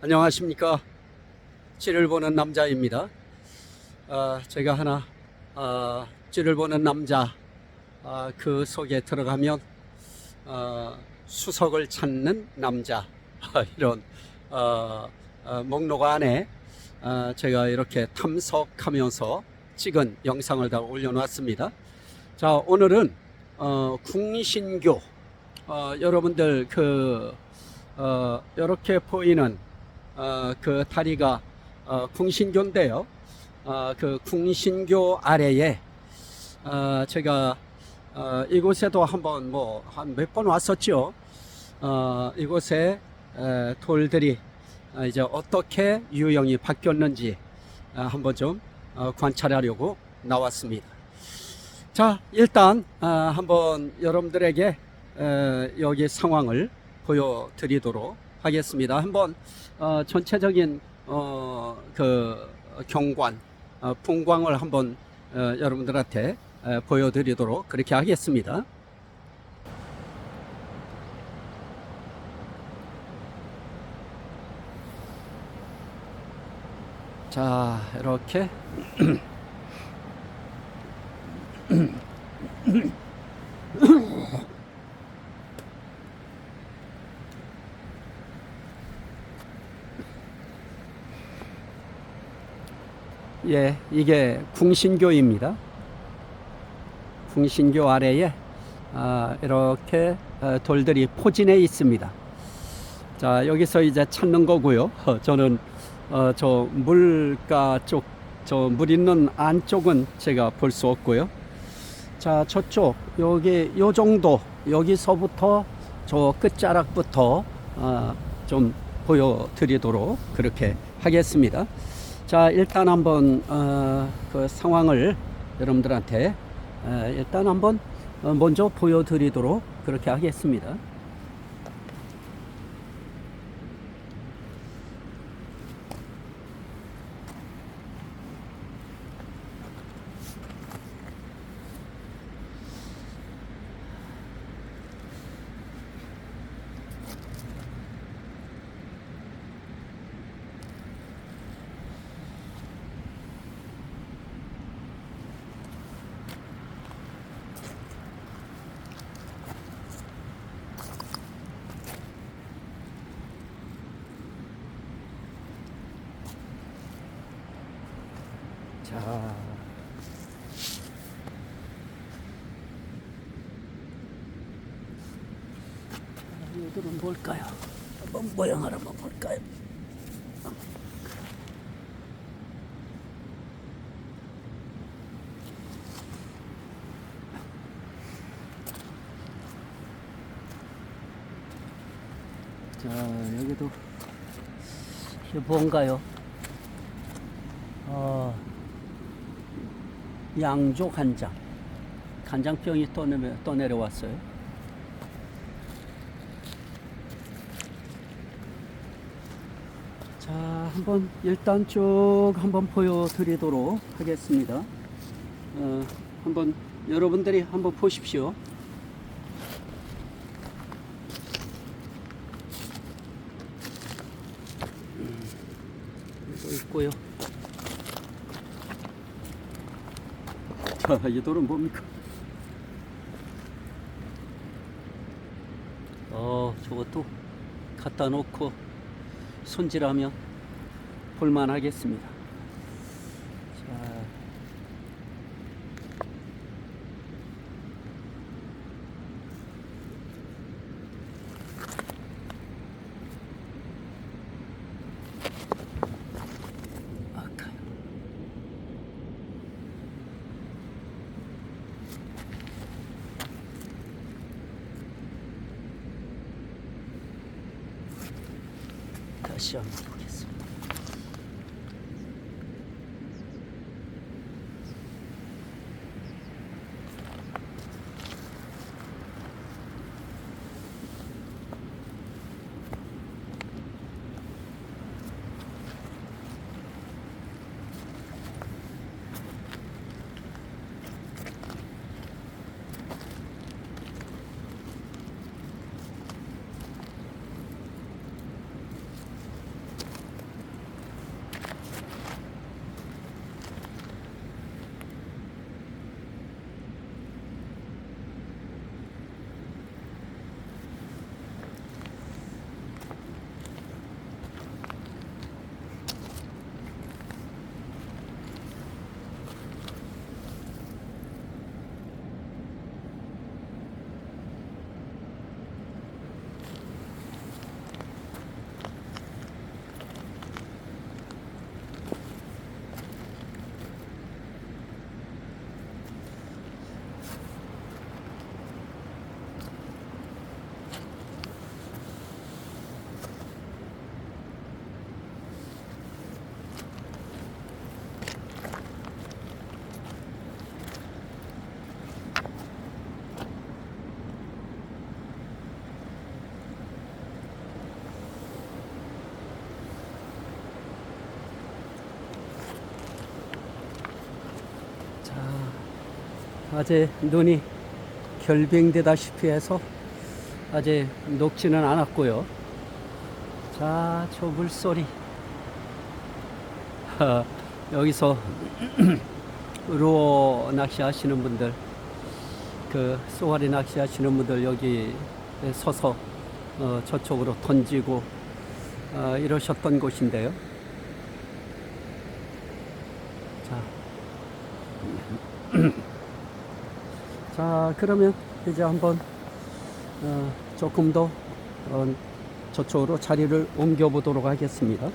안녕하십니까. 찌를 보는 남자입니다. 아, 제가 하나, 아, 찌를 보는 남자, 아, 그 속에 들어가면, 아, 수석을 찾는 남자, 아, 이런, 어, 어, 목록 안에, 아, 제가 이렇게 탐석하면서 찍은 영상을 다 올려놨습니다. 자, 오늘은, 어, 국신교, 어, 여러분들 그, 어, 이렇게 보이는 어, 그 다리가 어, 궁신교인데요. 어, 그 궁신교 아래에 어, 제가 어, 이곳에도 한번 뭐 한 몇 번 왔었죠. 어, 이곳에 에, 돌들이 어, 이제 어떻게 유형이 바뀌었는지 어, 한번 좀 어, 관찰하려고 나왔습니다. 자, 일단 어, 한번 여러분들에게 에, 여기 상황을 보여드리도록 하겠습니다. 한번 어, 전체적인 어, 그 경관, 어, 풍광을 한번 어, 여러분들한테 에, 보여드리도록 그렇게 하겠습니다. 자, 이렇게 예, 이게 궁신교입니다. 궁신교 아래에 아, 이렇게 어, 돌들이 포진해 있습니다. 자, 여기서 이제 찾는 거고요. 어, 저는 어, 저 물가 쪽, 저 물 있는 안쪽은 제가 볼 수 없고요. 자, 저쪽 여기 요 정도 여기서부터 저 끝자락부터 어, 좀 보여드리도록 그렇게 하겠습니다. 자, 일단 한번 어, 그 상황을 여러분들한테 어, 일단 한번 어, 먼저 보여드리도록 그렇게 하겠습니다. 자. 이들은 뭘까요? 한번 모양을 한번 볼까요? 자, 여기도 이게 뭔가요? 어, 양조 간장. 간장병이 또, 내려, 또 내려왔어요. 자, 한번 일단 쭉 한번 보여드리도록 하겠습니다. 어, 한번 여러분들이 한번 보십시오. 음, 이거 있고요. 자, 이 돌은 뭡니까? 어, 저것도 갖다 놓고 손질하면 볼만하겠습니다. 자, 아까요. 보겠습니다. 아직 눈이 결빙되다시피 해서 아직 녹지는 않았고요. 자, 저 물소리. 하, 여기서 루어 낚시 하시는 분들, 그 쏘가리 낚시 하시는 분들 여기 서서 어, 저쪽으로 던지고 어, 이러셨던 곳인데요. 자, 자 그러면 이제 한번 어, 조금 더 어, 저쪽으로 자리를 옮겨 보도록 하겠습니다.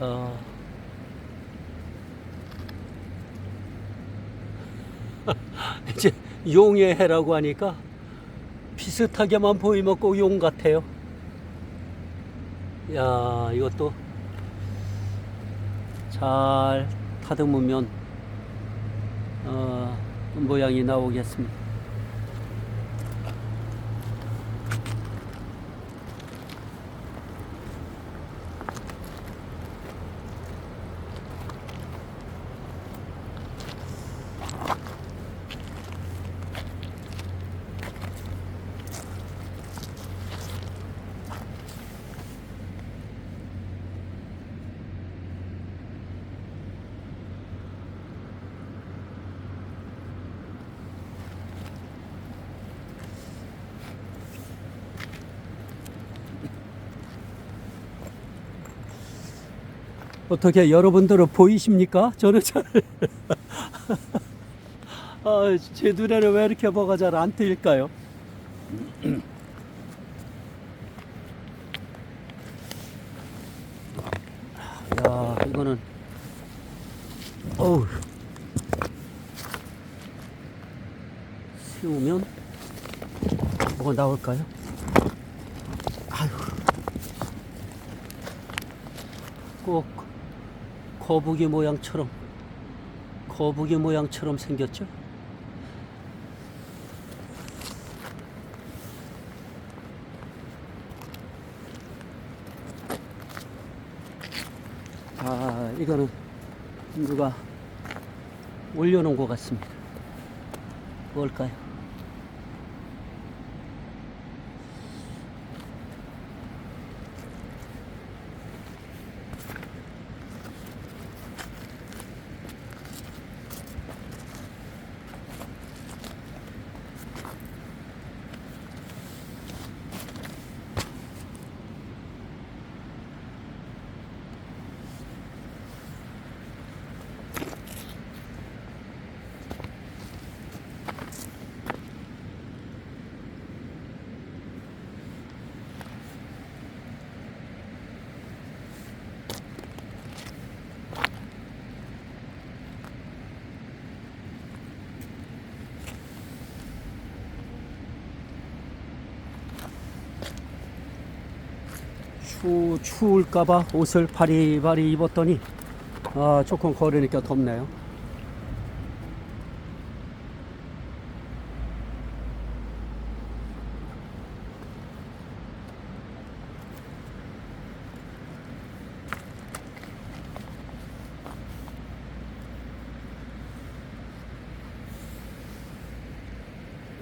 어. 이제 용의 해라고 하니까 비슷하게만 보이면 꼭 용 같아요. 야, 이것도 잘 다듬으면 어, 모양이 나오겠습니다. 어떻게 여러분들은 보이십니까? 저는 잘 아, 제 눈에는 왜 이렇게 뭐가 잘 안 트일까요? 야, 이거는 어우 세우면 뭐가 나올까요? 아유, 꼭 거북이 모양처럼 거북이 모양처럼 생겼죠? 아, 이거는 누가 올려놓은 것 같습니다. 뭘까요? 추, 추울까봐 옷을 바리바리 입었더니 아, 조금 걸으니까 덥네요.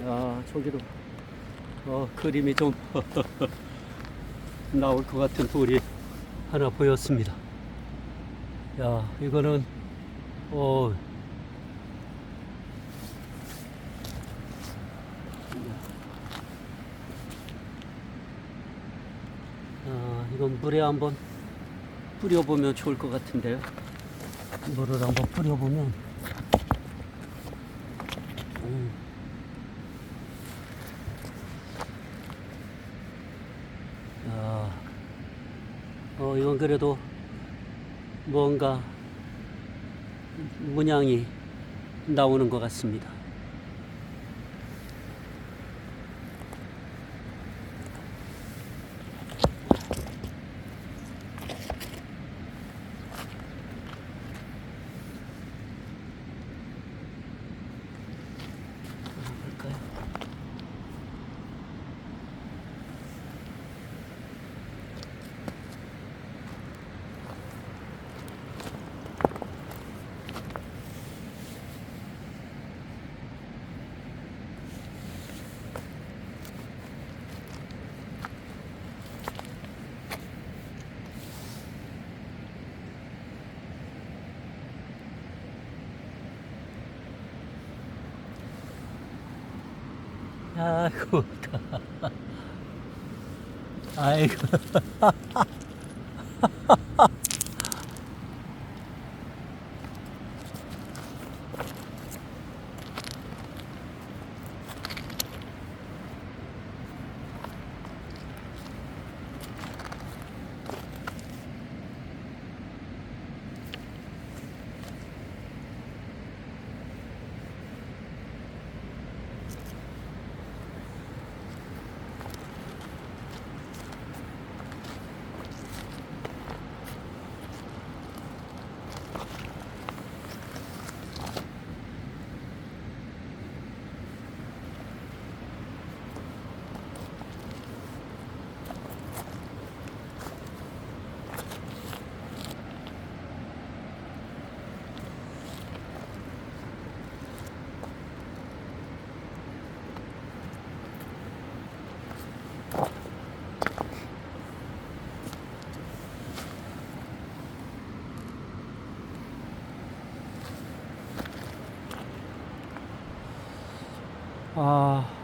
야, 저기도 어, 그림이 좀 나올 것 같은 돌이 하나 보였습니다. 야, 이거는 어 아, 이건 물에 한번 뿌려보면 좋을 것 같은데요. 물을 한번 뿌려보면 음. 야, 그래도 뭔가 문양이 나오는 것 같습니다. 볼까요? 아이고, 아이고.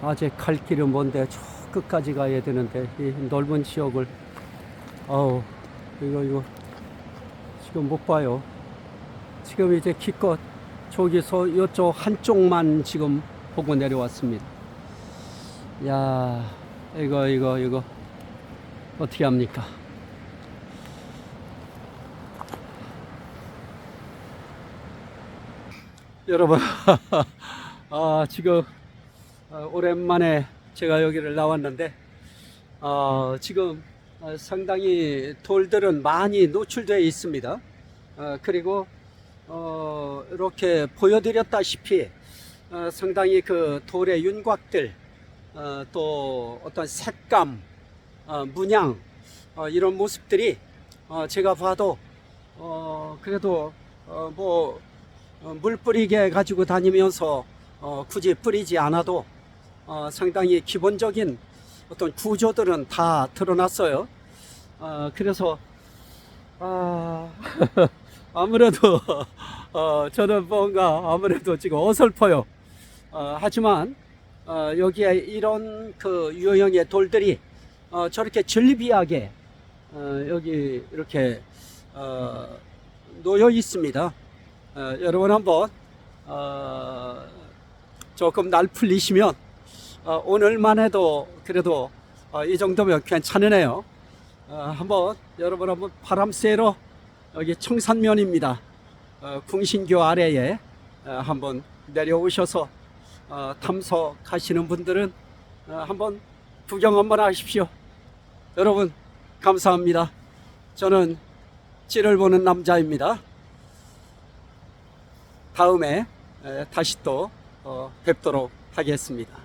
아, 아직 갈 길은 먼데 저 끝까지 가야 되는데 이 넓은 지역을 아우 이거 이거 지금 못 봐요. 지금 이제 기껏 저기서 이쪽 한쪽만 지금 보고 내려왔습니다. 야, 이거 이거 이거 어떻게 합니까? 여러분, 아 지금 어, 오랜만에 제가 여기를 나왔는데 어, 지금 어, 상당히 돌들은 많이 노출되어 있습니다. 어, 그리고 어, 이렇게 보여드렸다시피 어, 상당히 그 돌의 윤곽들 어, 또 어떤 색감, 어, 문양 어, 이런 모습들이 어, 제가 봐도 어, 그래도 어, 뭐 어, 물 뿌리게 가지고 다니면서 어, 굳이 뿌리지 않아도 어, 상당히 기본적인 어떤 구조들은 다 드러났어요. 어, 그래서 아, 아무래도 어, 저는 뭔가 아무래도 지금 어설퍼요. 어, 하지만 어, 여기에 이런 그 유형의 돌들이 어, 저렇게 절비하게 어, 여기 이렇게 어, 놓여 있습니다. 어, 여러분 한번 어, 조금 날 풀리시면 어, 오늘만 해도 그래도 어, 이 정도면 괜찮으네요. 어, 한번 여러분 한번 바람 쐬러 여기 청산면입니다. 어, 궁신교 아래에 어, 한번 내려오셔서 어, 탐석하시는 분들은 어, 한번 구경 한번 하십시오. 여러분 감사합니다. 저는 찌를 보는 남자입니다. 다음에 에, 다시 또 어, 뵙도록 하겠습니다.